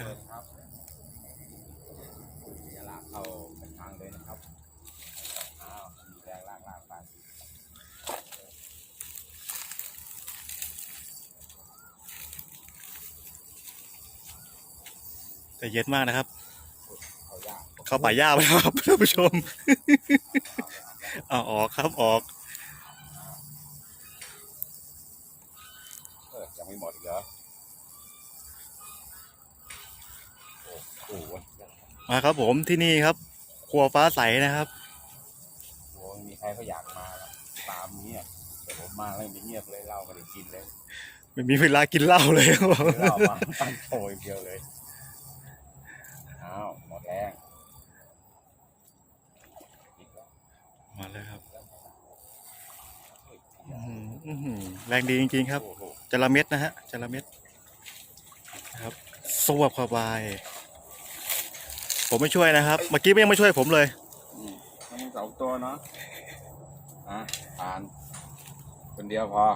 เชิญครับอย่าลากเข้าเป็นทางเลยนะครับอ้าวมีแรงลากลากไปแต่เย็นมากนะครับ เขายากเข้าป่าหญ้าไปครับท่านผู้ชมเอาออกครับออกเออยังไม่หมดอีกเหรอ มาครับผมที่นี่ครับครัวฟ้าใสนะครับโอ้ยมีใครเขาอยากมาแล้วตามเงียบแต่ผมมาแล้วไม่เงียบเลยเหล้าไม่ได้กินเลยไม่มีเวลากินเหล้าเลยครับผมเหล้ามาตั้งโชยเดียวเลยอ้าวหมดแรงอีกแล้วมาเลยครับอื้อหืออื้อหือแรงดีจริงๆครับ โอ้โหจระเม็ดนะฮะจระเม็ดนะครับสวบเข้าไป ผมไม่ช่วยนะครับ เมื่อกี้ไม่ยังไม่ช่วยผมเลยอืมต้องสองตัวเนาะอะทาน คนเดียวพอ